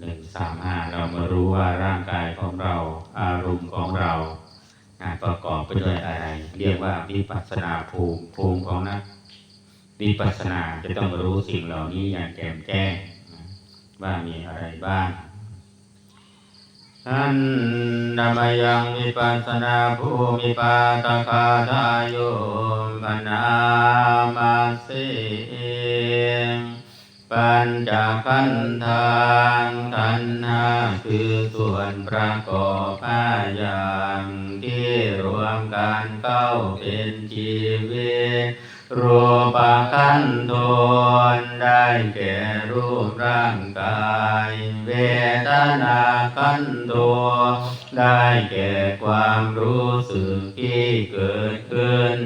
หนึ่งสามห้าเรามารู้ว่าร่างกายของเรา อารมณ์ของเราประกอบไปด้วยอะไร เรียกว่าวิปัสนาภูมิภูมิของนักวิปัสนาจะต้องรู้สิ่งเหล่านี้อย่างแจ่มแจ้งว่ามีอะไรบ้างอันนามยังวิปัสนาภูมิปาตคาทายโยมนามาสิ ปัญจขันธางขันธ์ห้าคือส่วนประกอบห้าอย่างที่รวมกันเข้าเป็นชีวิตรูปขันธนได้แก่รูปร่างกาย เวทนาขันธได้แก่ความรู้สึกที่เกิดขึ้น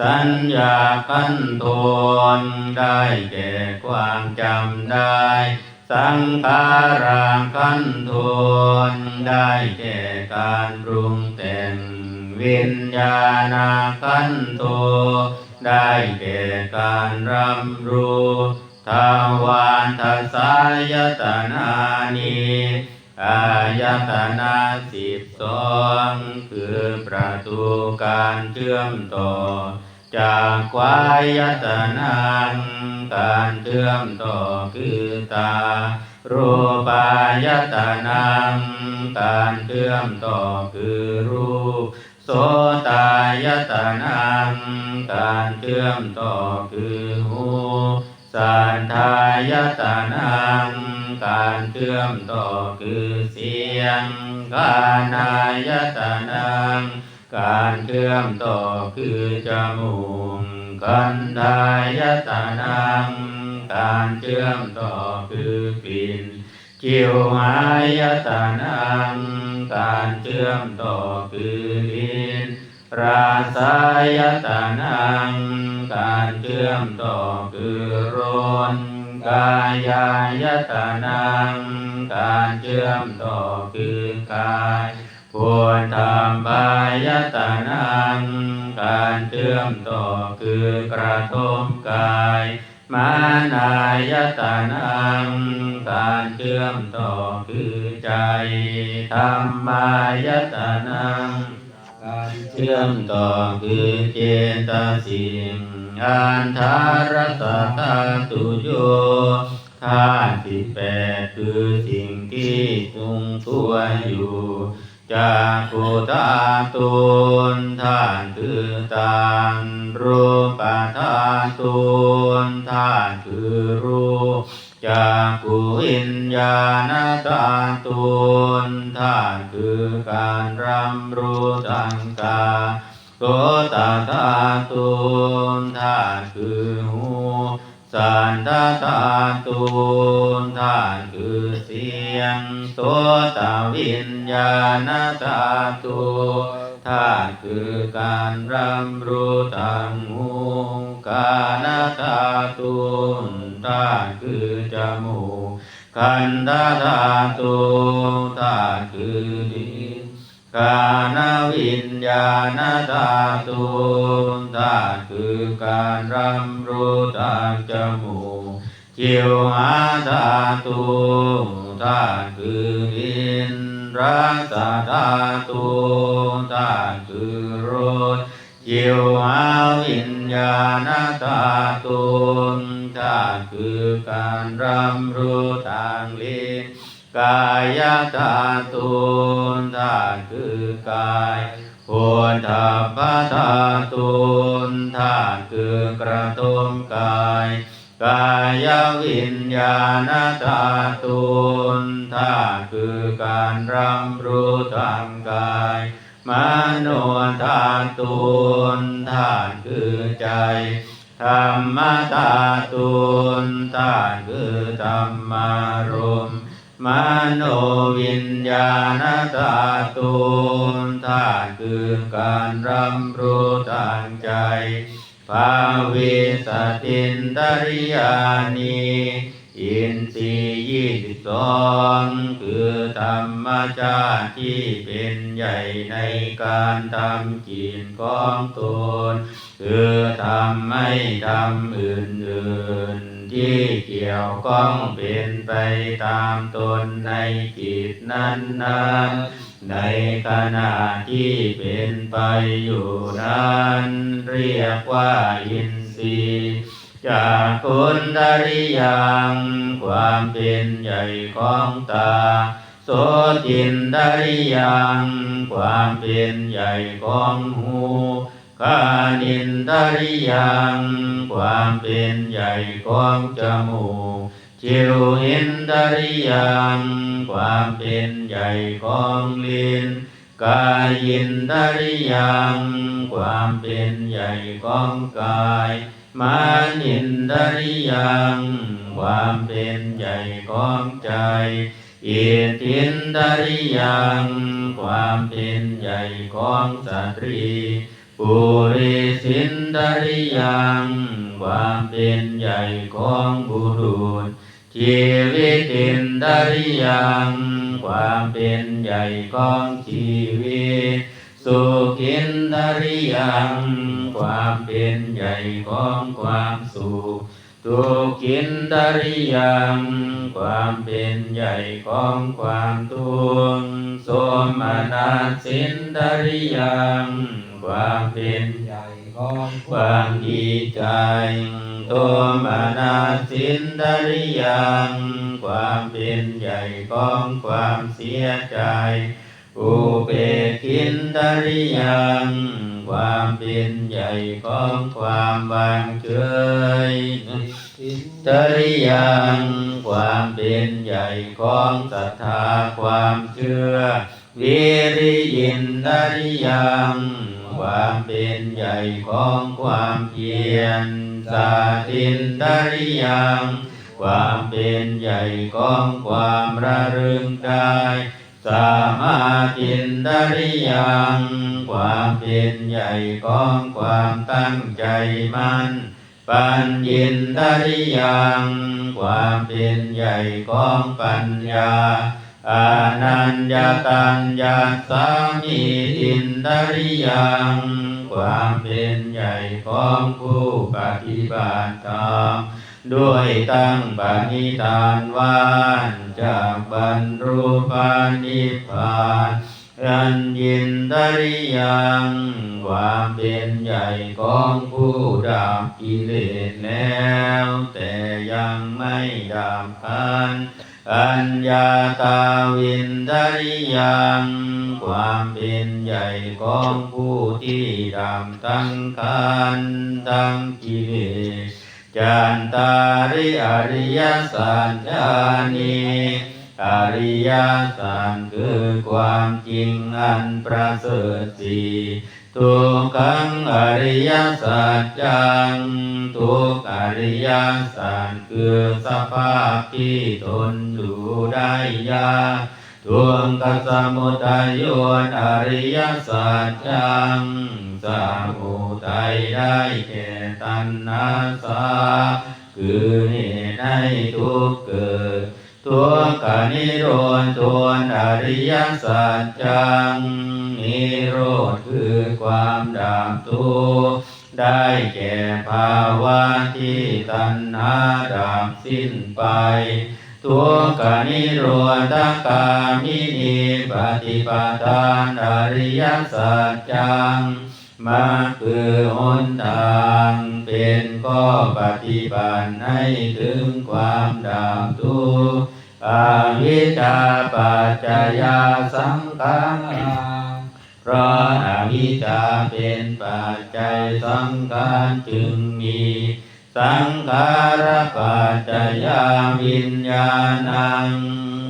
สัญญาขันธนได้แก่ความจำได้ สังขาราขันธนได้แก่การปรุงแต่ง วิญญาณขันโทได้แก่การรำรู้ทาวานทัสายตนานีอายตนาสิบสองคือประตูการเชื่อมต่อ จากวายตนังการเชื่อมต่อคือตา รูปายตนังการเชื่อมต่อคือรูป โสตายตนังการเชื่อมต่อคือหูสันทายตนังการเชื่อมต่อคือเสียงกานายตนัง การเชื่อมต่อคือจมูกกันทายตนัง การเชื่อมต่อคือกลิ่นจิวหายตานัง การเชื่อมต่อคือลิ้นราสายตานัง การเชื่อมต่อคือรนกายายตานัง การเชื่อมต่อคือกาย ปวรรมบายตานัง การเชื่อมต่อคือกระทบกาย มานายตานัง การเชื่อมต่อคือใจธรรมายตานัง การเชื่อมต่อคือเจตสิกอันทารตตาตุโยธาตุสิบแปดคือสิ่งที่ทรงตัวอยู่ จากกุธาตุนธาตุคือตามรูปธาตุนธาตุคือรูปจากกุวิญญาณธาตุนธาตุคือการรำรู้ทางกายโสตธาตุนธาตุคือหู สันทธาตุนธาตุคือเสียงโสตวิญญาณธาตุธาตุคือการรำรู้ทางหูกานธาตุนธาตุคือจมูกขันธธาตุธาตุคือลิ้น กานวิญญาณธาตุธาตุคือการรำรู้ทางจมูกจิวหาธาตุธาตุคืออินรัสธาตุธาตุคือรสจิวหาวิญญาณธาตุธาตุคือการรำรู้ทางลิ้น กายธาตุธาตุคือกายโพธาภธาตุธาตุคือกระทมกาย กายวิญญาณธาตุธาตุคือการรำรู้ทางกายมโนธาตุธาตุคือใจธรรมธาตุธาตุคือธรรมารมณ์ มโนวิญญาณธาตุธาตุคือการรำรู้ทางใจภาวิสตินตริยานีอินทรีย์ยี่สิบสองคือธรรมชาติที่เป็นใหญ่ในการทำกินของตนคือทำไม่ทำอื่นๆ ที่เกี่ยวข้องเป็นไปตามตนในกิจนั้นนั้นๆ ในขณะที่เป็นไปอยู่นั้น เรียกว่าอินทรีย์จากคุณดริยังความเป็นใหญ่ของตาโสตินดริยังความเป็นใหญ่ของหู กานินดาริยังความเป็นใหญ่ของจมูกจิวหินดาริยังความเป็นใหญ่ของลิ้นกายินดาริยังความเป็นใหญ่ของกายมานินดาริยังความเป็นใหญ่ของใจอิทินดาริยังความเป็นใหญ่ของสตรี ปุริสินดาริยังความเป็นใหญ่ของบุรุษชีวิตินดาริยังความเป็นใหญ่ของชีวิตสุขินดาริยังความเป็นใหญ่ของความสุข ทุกินดริยังความเป็นใหญ่ของความทุกข์โสมนัสสินดริยังความเป็นใหญ่ของความดีใจโทมานาสินดริยังความเป็นใหญ่ของความเสียใจ อุเบกินดาริยังความเป็นใหญ่ของความวางเฉยทินดาริยังความเป็นใหญ่ของศรัทธาความเชื่อวิริยินดาริยังความเป็นใหญ่ของความเพียรสาธินดาริยังความเป็นใหญ่ของความระลึงได้ สามาธินดริยังความเป็นใหญ่ของความตั้งใจมั่นปัญญินดริยังความเป็นใหญ่ของปัญญาอานัญญาตัญญาสามีอินดริยังความเป็นใหญ่ของผู้ปฏิบัติธรรม ด้วยตั้งปณิธานว่านจากบรรลุปานิพานอันยินดาริยังความเป็นใหญ่ของผู้ดับกิเลสแล้ว แต่ยังไม่ดับพันอัญญาตาวินดาริยังความเป็นใหญ่ของผู้ที่ดำตั้งคันตั้งกิเลส จันตาริอริยสัจจานีอริยสัจคือความจริงอันประเสริฐสีทุกขังอริยสัจจัง ทุกอริยสัจคือสภาพที่ทนอยู่ได้ยาก ทุกขสมุทัยโยนอริยสัจจังสมุทัยได้แก่ตัณหาสาคือเหตุให้ทุกเกิดทุกขนิโรธทวนอริยสัจจังนิโรธคือความดับทุกข์ได้แก่ภาวะที่ตัณหาดับสิ้นไป ทุกขนิโรธกามินีปฏิปทานอริยสัจจังมาคือหนทางเป็นข้อปฏิบัติให้ถึงความดับทุกข์อาวิชชาปัจจยาสังขารเพราะอาวิชชาเป็นปัจจัยสังขารจึงมี สังขารปัจจยาวิญญาณัง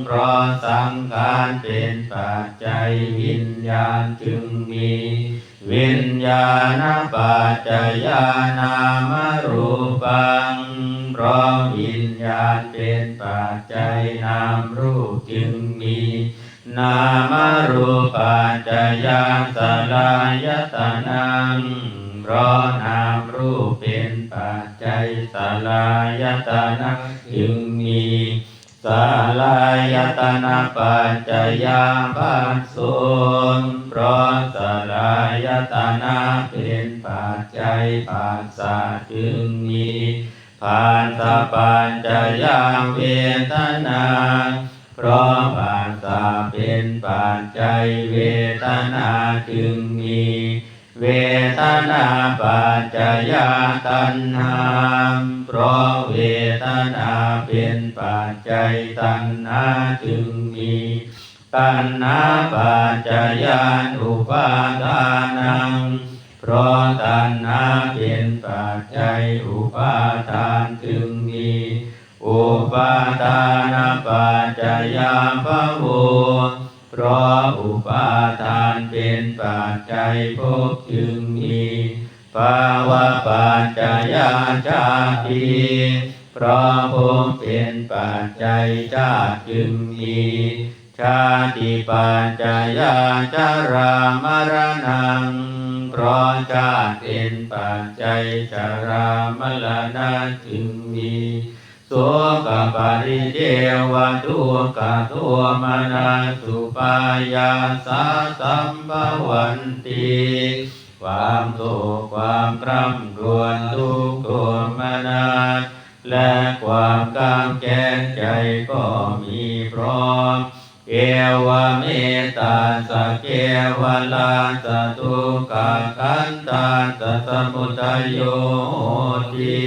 เพราะสังขารเป็นปัจจัยวิญญาณจึงมี วิญญาณปัจจยานามรูปังเพราะวิญญาณเป็นปัจจัยนามรูปจึงมีนามรูปัจจยาสลายตนัง ราะนามรูปเป็นปัจจัยสลายตนะจึงมีสลายตนะปัจจยาปัสโสนเพราะสลายตนะเป็นปัจจัยปัสสะจึงมีภภาสะปัญจยังเวทนาเพราะภาษาเป็นปัจจัยเวทนาจึงมี เวทนาปัจจยตัณหาเพราะเวทนาเป็นปัจจัยตัณหาจึงมี ตัณหาปัจจยานอุปาทานัง เพราะตัณหาเป็นปัจจัยอุปาทานจึงมี อุปาทานปัจจยาภโวเพ ราะอุปาทานเป็นปัจจัยภพจึงมีภาวะปัจจยาชาติเพราะภพเป็นปัจจัยชาติจึงมีชาติปัจจยาจารามรณังเพราะชาติเป็นปัจจัยจารามรณะจึงมี สุกปริเทวทุกขตัวมนาสุปายาสาสัมภวันติความโศกความคร่ำรวญทุกข์โทมนาและความกำแก้งใจก็มีพร้อมเอวเมตตาสเกวลาสะทุกขคันตาสสมุทัยโยติ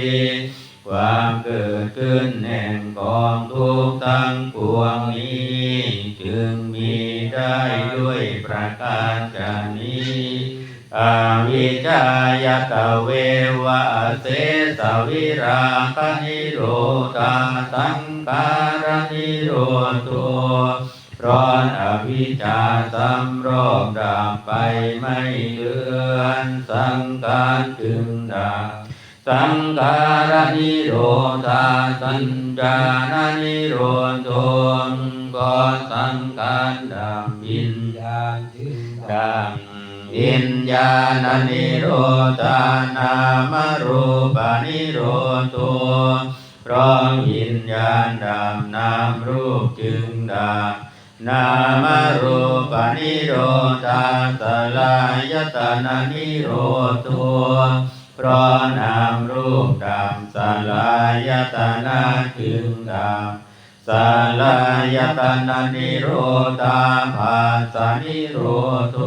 ความเกิดขึ้นแห่งกองทุกข์ทั้งปวงนี้ จึงมีได้ด้วยประการชนี้อาวิชายตเววะเสสวิราคนิโรธาสังการนิโรโตเพราะอวิชาสำรอบดับไปไม่เลือนสังขารจึงดับ สังขารนิโรธาสัญญาณนิโรธงก็สังขารดับวิญญาณจึงดังวิญญาณนิโรธานามรูปนิโรธเพราะวิญญาณดับนามรูปจึงดับนามรูปนิโรธาสลายตนะนิโรธ เพราะนามรูปดับสลายตนะจึงดับสลายตนะนิโรธาภาสนิโรธ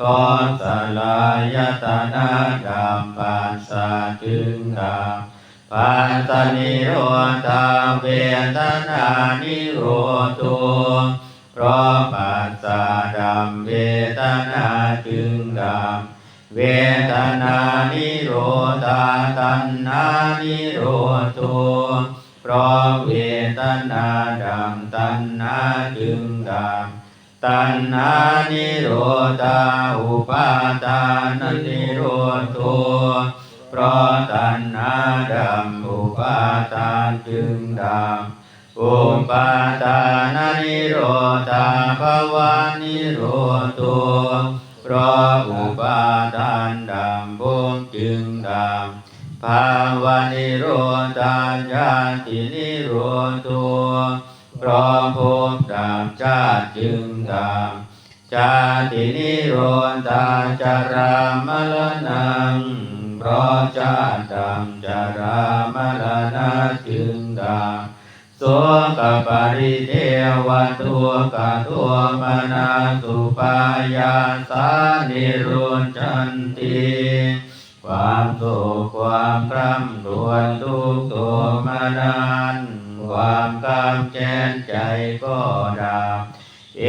ก็สลายตนะดับภาสะจึงดับปัสสนิโรธาเวทนานิโรธเพราะปัสสะดับเวทนาจึงดับ เวทนานิโรธาตัณหานิโรธเพราะเวทนาดับตัณหาจึงดับตัณหานิโรธาอุปาทานนิโรธเพราะตัณหาดำอุปาทานจึงดำอุปาทานนิโรธาภวานิโรธ เพราะอุปาทานดำบุญจึงดำภาวานิโรธาญาตินิโรธเพราะภพดับชาติจึงดำชาตินิโรธาจารามรณังเพราะชาติดำจารามรณะจึงดา โสกปริเทวตัวกตัวมนาสุปายาสานิรุนจันติความโศกความร่ำรวญทุกข์โทมนานความกำแค้นใจก็ดับเอ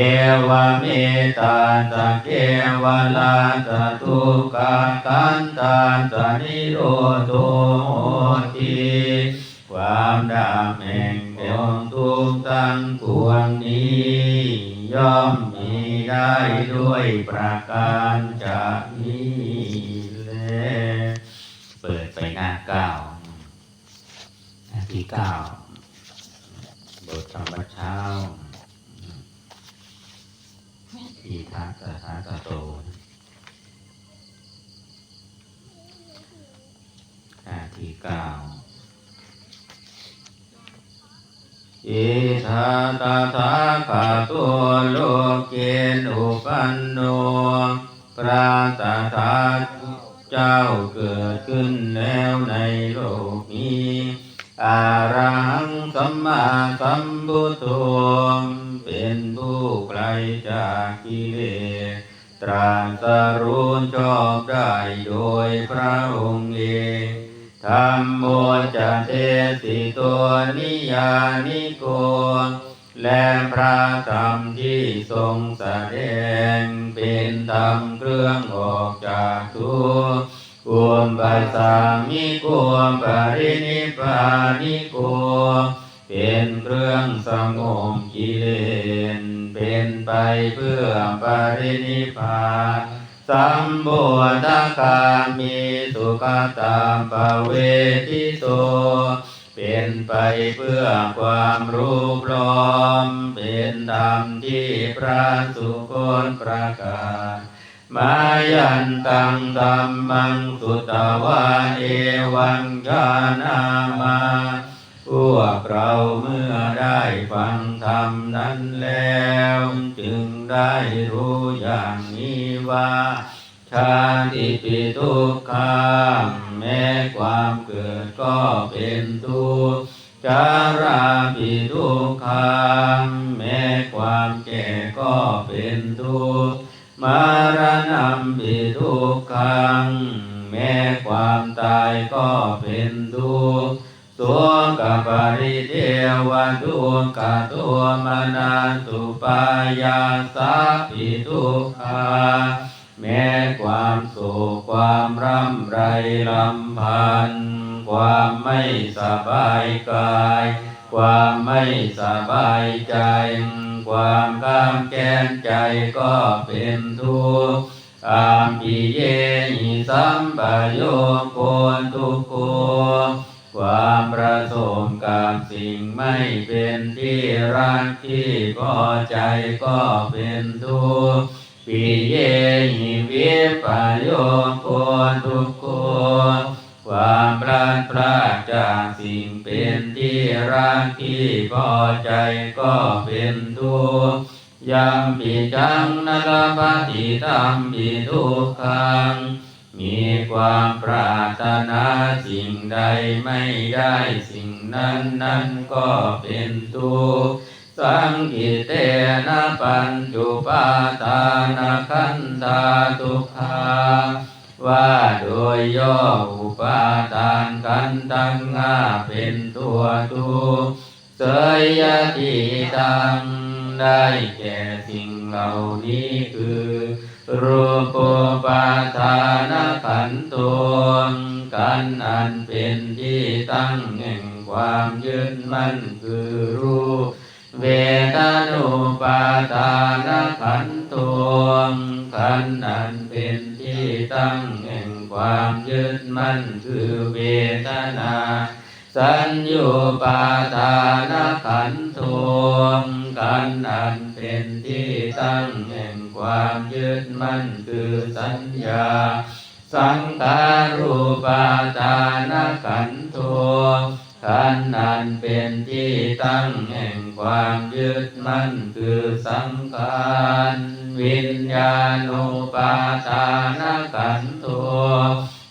วเมตตาสะเกวลาสะทุกขากันตาสะนิโรโตโหติความดับแห่ง องทุกข์ทั้งปวงนี้ ย่อมมีได้ด้วยประการจากนี้แลเปิดไปหน้าเก้าหน้าที่เก้าบทธรรมเช้าทีทัสสะทัสสะโตหน้าที่เก้า อิทาตาทาคาตัวโลกเกณุปันโนพระตถาเจ้าเกิดขึ้นแล้วในโลกนี้อราห์สัมาสัมพุทโธเป็นผู้ไกลจากกิเลสตรัสรู้ชอบได้โดยพระองค์เอง ธรรมโมจะเทสิตัวนิยานิโก และพระธรรมที่ทรงแสดงเป็นธรรมเครื่องออกจากทุกข์อุมปัสสามิโกปรินิพพานิโกเป็นเครื่องสงบกิเลสเป็นไปเพื่อปรินิพพาน สัมโพธคามีสุขตามปเวทิโสเป็นไปเพื่อความรู้พร้อม เป็นธรรมที่พระสุคตประกาศมายันตังธรรมังสุตวาเอวังกานามา พวกเราเมื่อได้ฟังธรรมนั้นแล้ว จึงได้รู้อย่างนี้ว่าชาติปิทุกขังแม้ความเกิดก็เป็นทุกข์จาราปิทุกขังแม้ความแก่ก็เป็นทุกข์มารณะปิทุกขังแม้ความตายก็เป็นทุกข์ ตัวกับปริเทวทุกขตัวมนาสุปายาสาปิทุกขาแม้ความโศกความร่ำไรลำพัน ความไม่สบายกาย ความไม่สบายใจ ความข้ามแค้นใจก็เป็นทุกข์อามปิเยหิสัมปโยโกนทุกโก ความประสมกับสิ่งไม่เป็นที่รักที่พอใจก็เป็นทุกข์ปิเยหิวิปโยโกทุกโกความพลาดพลาดจากสิ่งเป็นที่รักที่พอใจก็เป็นทุกข์ยังปิจังนรปฏิตัมปิทุกขัง มีความปรารถนาสิ่งใดไม่ได้สิ่งนั้นนั้นก็เป็นทุกข์สังกิเตนะปัญจุปาทานาคันธาทุกขาว่าโดยย่ออุปาทานกันตั้งห้าเป็นตัวทุกข์เสยยติตังได้แก่สิ่งเหล่านี้คือ รูปปาทานขันตัวกันอันเป็นที่ตั้งแห่งความยึดมั่นคือรูปเวทนุปาทานขันตัวขันอันเป็นที่ตั้งแห่งความยึดมั่นคือเวทนาสัญญูปาทานขันตัวขันอัน ดมั่นคือสัญญา สังขารูปาทานขันธ์ตัวขันธ์อันเป็นที่ตั้งแห่งความยึดมั่นคือสังขารวิญญาณุปาทานขันธ์ตัว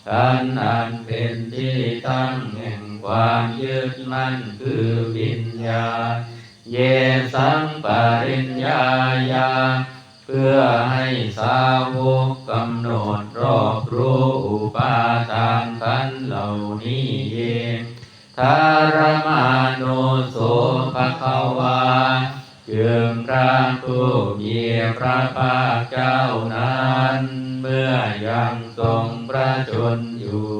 ขันธ์อันเป็นที่ตั้งแห่งความยึดมั่นคือวิญญาณเยสังปริญญาญา เพื่อให้สาวกกำหนดรอบรู้อุปาทานขันเหล่านี้เองทารมาโนโสภควาจึงพระผู้มีพระภาคเจ้านั้น เมื่อยังทรงพระชนอยู่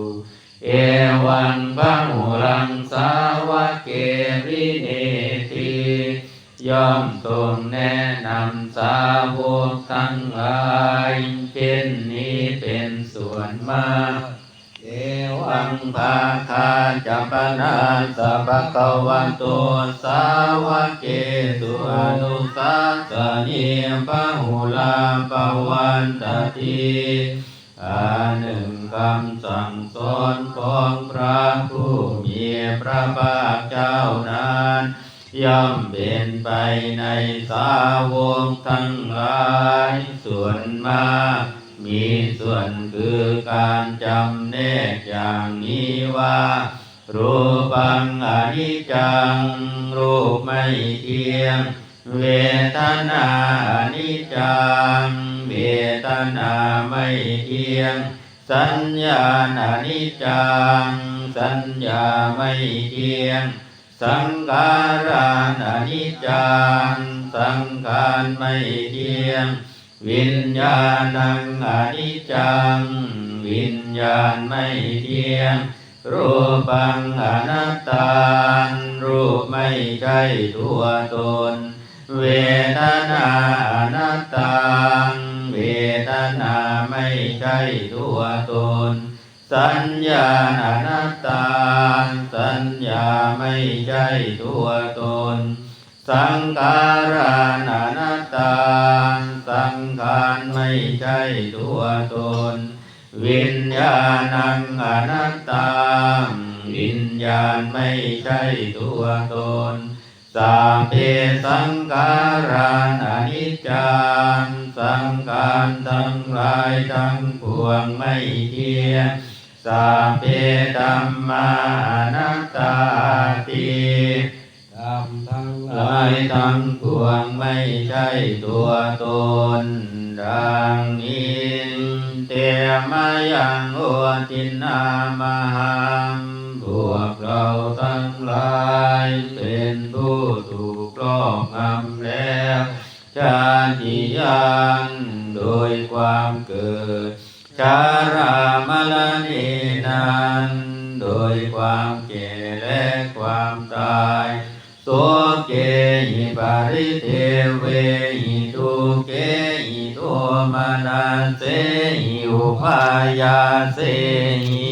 เอวังพระหูรังสาวกเกริเน ย่อมทรงแนะนำสาวกทั้งหลายเช่นนี้เป็นส่วนมากเอวังภาคาจัปนาสัพพะวันโตสาวกเกตุอนุสาสนีพระหุลาปวันตติอาหนึ่งคำสั่งสอนของพระผู้มีพระภาคเจ้านั้น ย่อมเป็นไปในสาวกทั้งหลายส่วนมากมีส่วนคือการจำแนกอย่างนี้ว่า รูปังอนิจจัง รูปไม่เที่ยง เวทนาอนิจจัง เวทนาไม่เที่ยง สัญญาอนิจจัง สัญญาไม่เที่ยง สังขารอนิจจังสังขารไม่เที่ยง วิญญาณังอนิจจัง วิญญาณไม่เที่ยง รูปังอนัตตารูปไม่ใช่ตัวตน เวทนาอนัตตาเวทนาไม่ใช่ตัวตน สัญญาอนัตตา สัญญาไม่ใช่ตัวตน สังขารานอนัตตา สังขารไม่ใช่ตัวตน วิญญาณังอนัตตา วิญญาณไม่ใช่ตัวตน สาเพสังขาราอนิจจังสังขารทั้งหลายทั้งปวงไม่เที่ยง สาเพธรรมานัตตาติธรรมทั้งหลายทั้งปวงไม่ใช่ตัวตน ดังนี้เตมายังโอตินามหังพวกเราทั้งหลายเป็นผู้ถูกครอบงำแล้วชาติยังโดยความเกิด ชารามลนีนันโดยความแก่และความตายโสเกหิปาริเทเวหิทุเกหิโทมานาเสหิอุปายาเสหิ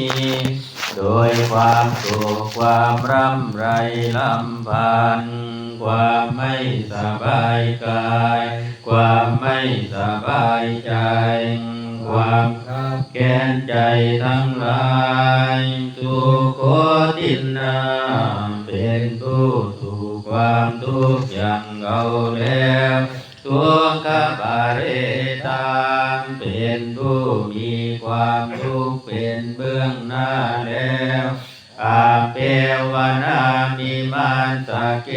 โดยความโศกความร่ำไรลำพันความไม่สบายกาย ความไม่สบายใจ ความคับแก่นใจทั้งหลายทุกโคตินนาเป็นผู้ถูกความทุกข์อย่างเอาแล้วทุกขบาเรตามเป็นผู้มีความทุกข์เป็นเบื้องหน้าแล้ว อาเปวนามิมันสเก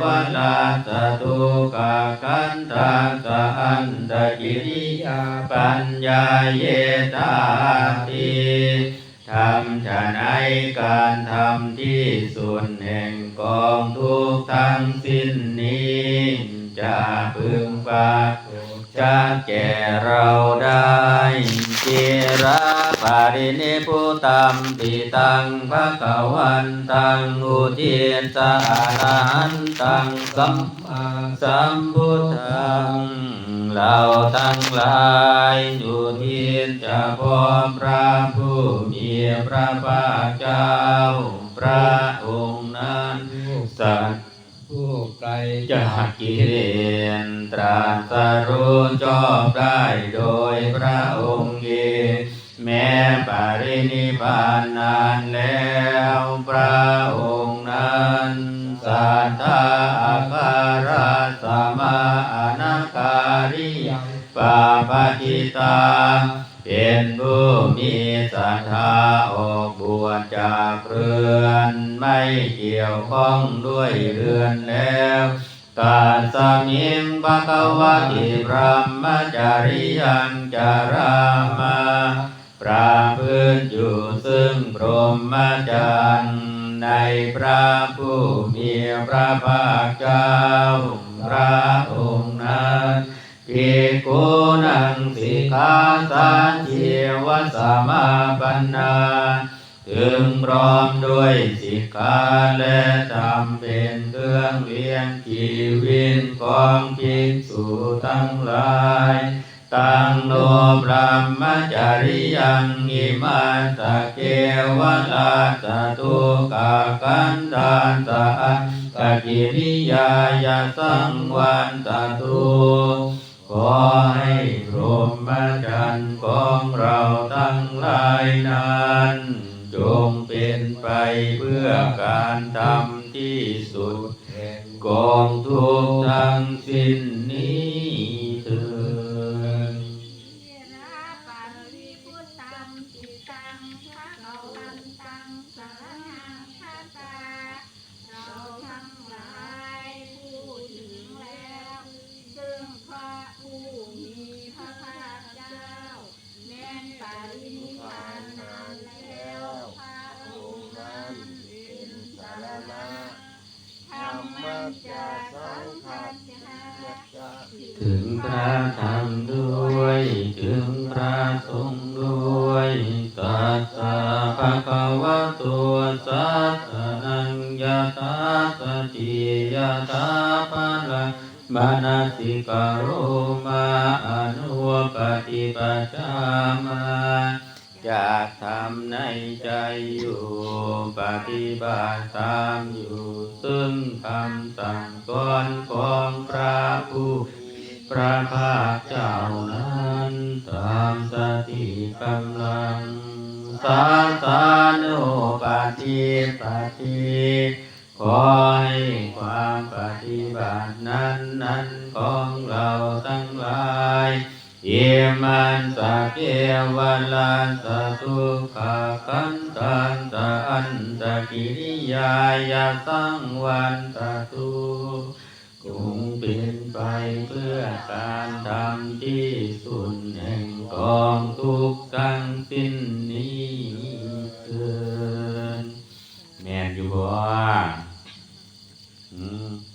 วลาสตุกะคันตังสะอันตกิริยาปัญญาเยตาติทำฉะไหนการทำที่สุดแห่งกองทุกข์ทั้งสิ้นนี้จะพึงปรากฏจะแก่เราได้เจระ ปารินิพุตัมปิตังภะคะวันตังอุทิสานันตังสัมมาสัมพุทธังเราทั้งหลายอยู่ที่จะพร้อมพระผู้มีพระภาคเจ้า พระองค์นั้นผู้สัตผู้ไกลจากกิเลสตรัสรู้ชอบได้โดยพระองค์ แม้ปรินิพานนานแล้วพระองค์นั้นสัทธาอาคาราสมาอนาการิยปาปติตา เป็นผู้มีศรัทธาออกบวชจากเรือน ไม่เกี่ยวข้องด้วยเรือนแล้วกาสมิงภะคะวะติพระมจริยังจารามา พระพื้นอยู่ซึ่งพรหมจรรย์ในพระผู้มีพระภาคเจ้าพระองค์นั้นทิกุนังสิกขาสันเชีวสมาปันนาถึงพร้อมด้วยสิกขาและทำเป็นเครื่องเลี้ยงชีวิตของภิกษุทั้งหลาย ตังโนพระมจริยังอิมาสเกวลาสตุกากันตานตาตะกิริยายาสังวันตตุขอให้พรหมจรรย์ของเราทั้งหลายนั้นจงเป็นไปเพื่อการทำที่สุดแห่งกองทุกข์ทั้งสิ้นนี้ ปฏิบัติตามอยู่ซึ่งคำสั่งสอนของพระผู้พระภาคเจ้านั้นตามสติกำลังสาสานุปฏิปฏิขอให้ความปฏิบัตินั้นนั้นของเราทั้งหลาย อิมันตะเกวะลันตะทุขะกันตันตะอันตะกิริยายาสังวันตะทุกุงเป็นไปเพื่อการทำที่สุดแห่งกองทุกทั้งสิ้นนี้เกินแม่อยู่บ่อืม